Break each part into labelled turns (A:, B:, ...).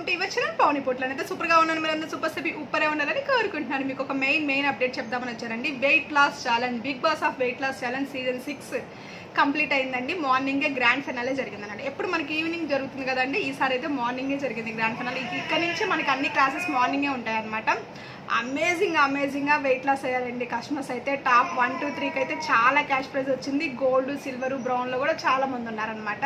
A: Welcome to our channel పౌని పొట్లు అయితే సూపర్గా ఉన్నాను మీరు అందరూ సూపర్ సెబీ ఉప్పరే ఉండాలని కోరుకుంటున్నాను. మీకు ఒక మెయిన్ మెయిన్ అప్డేట్ చెప్దామని వచ్చారండి weight loss challenge big boss of weight loss challenge season six complete అయిందండి. మార్నింగే గ్రాండ్ ఫినాలే జరిగిందండి ఎప్పుడు మనకి ఈవినింగ్ జరుగుతుంది కదండి ఈసారి అయితే మార్నింగే జరిగింది గ్రాండ్ ఫినాలే ఇక్కడ నుంచి మనకి అన్ని క్లాసెస్ మార్నింగే ఉంటాయి అనమాట అమేజింగ్ అమేజింగ్గా వెయిట్ లాస్ అయ్యారండి కస్టమర్స్ అయితే. టాప్ వన్ టూ త్రీకి అయితే చాలా క్యాష్ ప్రైజ్ వచ్చింది. గోల్డ్ సిల్వర్ బ్రౌన్లో కూడా చాలా మంది ఉన్నారనమాట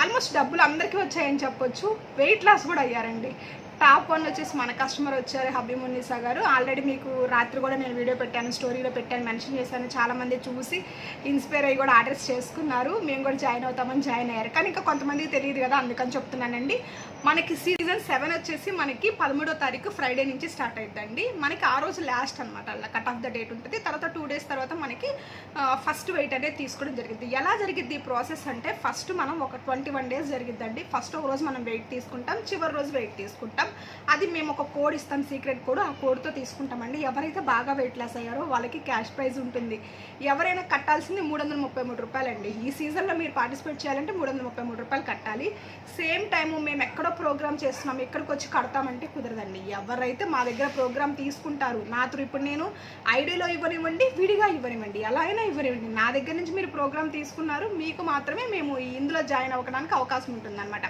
A: ఆల్మోస్ట్ డబ్బులు అందరికీ వచ్చాయని చెప్పొచ్చు. వెయిట్ లాస్ కూడా అయ్యారండి. టాప్ వన్ వచ్చేసి మన కస్టమర్ వచ్చారు హబీ మున్నీసా గారు. ఆల్రెడీ మీకు రాత్రి కూడా నేను వీడియో పెట్టాను స్టోరీలో పెట్టాను మెన్షన్ చేశాను. చాలామంది చూసి ఇన్స్పైర్ అయ్యి కూడా ఆర్డర్స్ చేసుకున్నారు. మేము కూడా జాయిన్ అవుతామని జాయిన్ అయ్యారు. కానీ ఇంకా కొంతమందికి తెలియదు కదా అందుకని చెప్తున్నానండి. మనకి సీజన్ సెవెన్ వచ్చేసి మనకి పదమూడో తారీఖు ఫ్రైడే నుంచి స్టార్ట్ అవుతుందండి మనకి ఆ రోజు లాస్ట్ అనమాట అలా కట్ ఆఫ్ ద డేట్ ఉంటుంది. తర్వాత టూ డేస్ తర్వాత మనకి ఫస్ట్ వెయిట్ అనేది తీసుకోవడం జరిగింది. ఎలా జరిగింది ఈ ప్రాసెస్ అంటే ఫస్ట్ మనం ఒక ట్వంటీ వన్ డేస్ జరిగిద్దండి ఫస్ట్ ఒక రోజు మనం వెయిట్ తీసుకుంటాం చివరి రోజు వెయిట్ తీసుకుంటాం. అది మేము ఒక కోడ్ ఇస్తాం సీక్రెట్ కోడ్. ఆ కోడ్తో తీసుకుంటామండి. ఎవరైతే బాగా వెయిట్ లాస్ అయ్యారో వాళ్ళకి క్యాష్ ప్రైజ్ ఉంటుంది. ఎవరైనా కట్టాల్సింది మూడు వందల ముప్పై మూడు రూపాయలండి. ఈ సీజన్లో మీరు పార్టిసిపేట్ చేయాలంటే మూడు వందల ముప్పై మూడు రూపాయలు కట్టాలి. సేమ్ టైము మేము ఎక్కడో ప్రోగ్రామ్ చేస్తున్నాం. ఇక్కడికి వచ్చి కడతామంటే కుదరదండి. ఎవరైతే మా దగ్గర ప్రోగ్రామ్ తీసుకుంటారు నా త్రూ ఇప్పుడు నేను ఐడిలో ఇవ్వనివ్వండి విడిగా ఇవ్వనివ్వండి. ఎలా అయినా ఇవ్వనివ్వండి. నా దగ్గర నుంచి మీరు ప్రోగ్రామ్ తీసుకున్నారు మీకు మాత్రమే మేము ఇందులో జాయిన్ అవ్వడానికి అవకాశం ఉంటుందన్నమాట.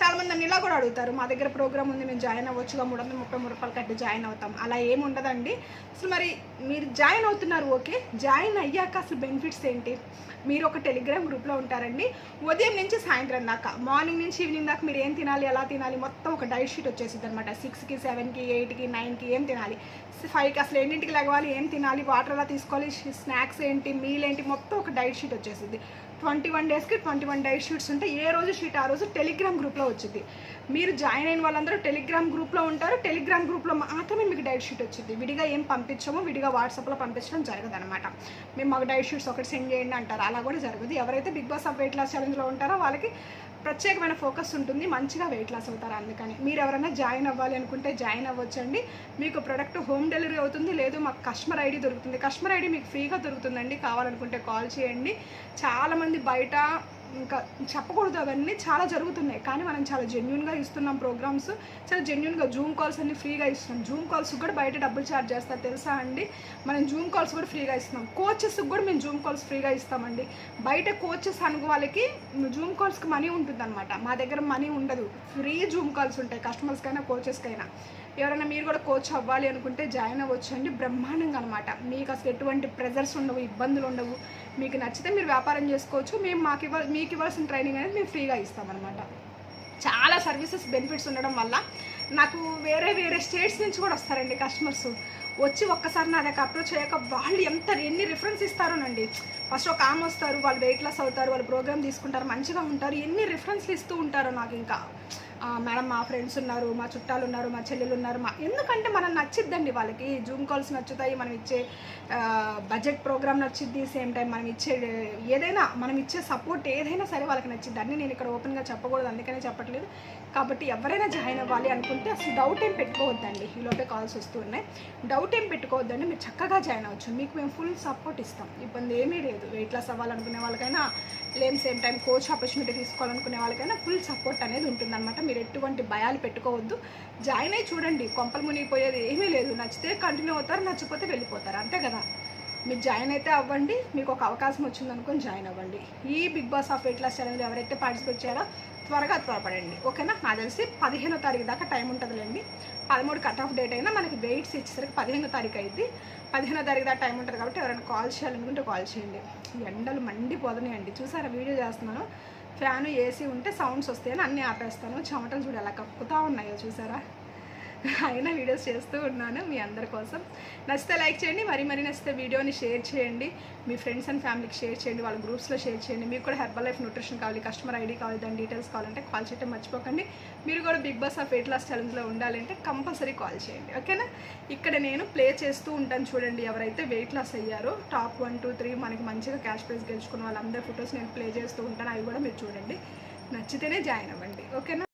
A: చాలా మంది నన్ను ఇలా కూడా అడుగుతారు మా దగ్గర ప్రోగ్రామ్ ఉంది మేము జాయిన్ అవ్వచ్చుగా మూడు వందల ముప్పై మూడు రూపాయలు కట్టి జాయిన్ అవుతాం. అలా ఏమి ఉండదండి. అసలు మరి మీరు జాయిన్ అవుతున్నారు ఓకే. జాయిన్ అయ్యాక అసలు బెనిఫిట్స్ ఏంటి? మీరు ఒక టెలిగ్రామ్ గ్రూప్లో ఉంటారండి. ఉదయం నుంచి సాయంత్రం దాకా మార్నింగ్ నుంచి ఈవినింగ్ దాకా మీరు ఏం తినాలి ఎలా తినాలి మొత్తం ఒక డైట్ షీట్ వచ్చేసింది అనమాట సిక్స్కి సెవెన్కి ఎయిట్కి నైన్కి ఏం తినాలి? ఫైవ్కి అసలు ఎన్నింటికి లెగవాలి ఏం తినాలి వాటర్ ఎలా తీసుకోవాలి స్నాక్స్ ఏంటి మీల్ ఏంటి మొత్తం ఒక డైట్ షీట్ వచ్చేసింది ట్వంటీ వన్ డేస్కి ట్వంటీ వన్ డైట్ షీట్స్ ఉంటే ఏ రోజు షీట్ ఆ రోజు టెలిగ్రామ్ గ్రూప్లో వచ్చింది మీరు జాయిన్ అయిన వాళ్ళందరూ టెలిగ్రామ్ గ్రూప్లో ఉంటారు. టెలిగ్రామ్ గ్రూప్లో మాత్రమే మీకు డైట్ షీట్ వచ్చింది విడిగా ఏం పంపించమో విడిగా వాట్సాప్లో పంపించడం జరగదు అనమాట మేము మాకు డైట్ షీట్స్ ఒకటి సెండ్ చేయండి అంటారు. అలా కూడా జరగదు. ఎవరైతే big boss of weight loss ఛాలెంజ్లో ఉంటారో వాళ్ళకి ప్రత్యేకమైన ఫోకస్ ఉంటుంది మంచిగా వెయిట్ లాస్ అవుతారు అందుకని. మీరు ఎవరైనా జాయిన్ అవ్వాలి అనుకుంటే జాయిన్ అవ్వచ్చండి. మీకు ప్రొడక్ట్ హోమ్ డెలివరీ అవుతుంది లేదు మాకు కస్టమర్ ఐడి దొరుకుతుంది. కస్టమర్ ఐడి మీకు ఫ్రీగా దొరుకుతుందండి కావాలనుకుంటే కాల్ చేయండి. చాలామంది బయట ఇంకా చెప్పకూడదు అవన్నీ చాలా జరుగుతున్నాయి. కానీ మనం చాలా జెన్యున్గా ఇస్తున్నాం ప్రోగ్రామ్స్ చాలా జెన్యున్గా జూమ్ కాల్స్ అన్ని ఫ్రీగా ఇస్తున్నాం. జూమ్ కాల్స్ కూడా బయట డబ్బులు ఛార్జ్ చేస్తారు తెలుసా అండి? మనం జూమ్ కాల్స్ కూడా ఫ్రీగా ఇస్తున్నాం. కోచెస్కి కూడా మేము జూమ్ కాల్స్ ఫ్రీగా ఇస్తామండి. బయట కోచెస్ అనుకు వాళ్ళకి జూమ్ కాల్స్కి మనీ ఉంటుందన్నమాట. మా దగ్గర మనీ ఉండదు. ఫ్రీ జూమ్ కాల్స్ ఉంటాయి. కస్టమర్స్కైనా కోచెస్కైనా ఎవరైనా మీరు కూడా కోచ్ అవ్వాలి అనుకుంటే జాయిన్ అవ్వచ్చు అండి. బ్రహ్మాండంగా అనమాట మీకు అసలు ఎటువంటి ప్రెజర్స్ ఉండవు ఇబ్బందులు ఉండవు. మీకు నచ్చితే మీరు వ్యాపారం చేసుకోవచ్చు. మేము మాకు ఇవ్వ మీకు ఇవ్వాల్సిన ట్రైనింగ్ అనేది మేము ఫ్రీగా ఇస్తామన్నమాట చాలా సర్వీసెస్ బెనిఫిట్స్ ఉండడం వల్ల నాకు వేరే వేరే స్టేట్స్ నుంచి కూడా వస్తారండి కస్టమర్స్ వచ్చి ఒక్కసారి నా దగ్గర అప్రోచ్ అయ్యాక వాళ్ళు ఎంత ఎన్ని రిఫరెన్స్ ఇస్తారోనండి. ఫస్ట్ ఒక ఆమె వస్తారు వాళ్ళు వెయిట్ లాస్ అవుతారు వాళ్ళు ప్రోగ్రామ్ తీసుకుంటారు మంచిగా ఉంటారు ఎన్ని రిఫరెన్స్లు ఇస్తూ ఉంటారో నాకు ఇంకా. మేడం మా ఫ్రెండ్స్ ఉన్నారు మా చుట్టాలు ఉన్నారు మా చెల్లెలు ఉన్నారు మా ఎందుకంటే మనం నచ్చిద్దండి వాళ్ళకి. జూమ్ కాల్స్ నచ్చుతాయి మనం ఇచ్చే బడ్జెట్ ప్రోగ్రామ్ నచ్చిద్ది సేమ్ టైం మనం ఇచ్చే ఏదైనా మనం ఇచ్చే సపోర్ట్ ఏదైనా సరే వాళ్ళకి నచ్చిద్ది. అన్నీ నేను ఇక్కడ ఓపెన్గా చెప్పకూడదు అందుకనే చెప్పట్లేదు. కాబట్టి ఎవరైనా జాయిన్ అవ్వాలి అనుకుంటే అసలు డౌట్ ఏం పెట్టుకోవద్దండి. ఈ లోపే కాల్స్ వస్తూ ఉన్నాయి. డౌట్ ఏం పెట్టుకోవద్దండి మీరు చక్కగా జాయిన్ అవ్వచ్చు. మీకు మేము ఫుల్ సపోర్ట్ ఇస్తాం. ఇబ్బంది ఏమీ లేదు. వెయిట్ లాస్ అవ్వాలనుకునే వాళ్ళకైనా లేని సేమ్ టైం కోచ్ ఆపర్చునిటీ తీసుకోవాలనుకునే వాళ్ళకైనా ఫుల్ సపోర్ట్ అనేది ఉంటుందన్నమాట. మీరు ఎటువంటి భయాలు పెట్టుకోవద్దు. జాయిన్ అయ్యి చూడండి కొంపలు మునిగిపోయేది ఏమీ లేదు. నచ్చితే కంటిన్యూ అవుతారు నచ్చిపోతే వెళ్ళిపోతారు. అంతే కదా? మీరు జాయిన్ అయితే అవ్వండి మీకు ఒక అవకాశం వచ్చిందనుకొని జాయిన్ అవ్వండి. ఈ big boss of weight loss channel ఎవరైతే పార్టిసిపేట్ చేయారో త్వరగా త్వరపడండి. ఓకేనా? నాకు తెలిసి పదిహేనో తారీఖు దాకా టైం ఉంటుందిలేండి. పదమూడు కట్ ఆఫ్ డేట్ అయినా మనకి వెయిట్స్ ఇచ్చేసరికి పదిహేనో తారీఖు అయింది పదిహేనో తారీఖు దాకా టైం ఉంటుంది కాబట్టి ఎవరైనా కాల్ చేయాలనుకుంటే కాల్ చేయండి. ఎండలు ఎండలు మండిపోతున్నాయండి. చూసారా వీడియో చేస్తున్నాను. ఫ్యాను ఏసీ ఉంటే సౌండ్స్ వస్తాయని అన్నీ ఆపేస్తాను. చెమటలు చూడు ఎలా కక్కుతా ఉన్నాయో చూసారా? అయినా వీడియోస్ చేస్తూ ఉన్నాను మీ అందరి కోసం. నచ్చితే లైక్ చేయండి మరి మరీ నచ్చితే వీడియోని షేర్ చేయండి మీ ఫ్రెండ్స్ అండ్ ఫ్యామిలీకి షేర్ చేయండి వాళ్ళ గ్రూప్స్లో షేర్ చేయండి. మీకు కూడా హెర్బల్ లైఫ్ న్యూట్రిషన్ కావాలి కస్టమర్ ఐడి కావాలి దాని డీటెయిల్స్ కావాలంటే కాల్ చేయటం మర్చిపోకండి. మీరు కూడా big boss of weight loss ఛాలెంజ్లో ఉండాలంటే కంపల్సరీ కాల్ చేయండి ఓకేనా? ఇక్కడ నేను ప్లే చేస్తూ ఉంటాను చూడండి ఎవరైతే వెయిట్ లాస్ అయ్యారో టాప్ వన్ టూ త్రీ మనకి మంచిగా క్యాష్ ప్రైజ్ గెలుచుకున్న వాళ్ళందరి ఫొటోస్ నేను ప్లే చేస్తూ ఉంటాను అవి కూడా మీరు చూడండి. నచ్చితేనే జాయిన్ అవ్వండి ఓకేనా?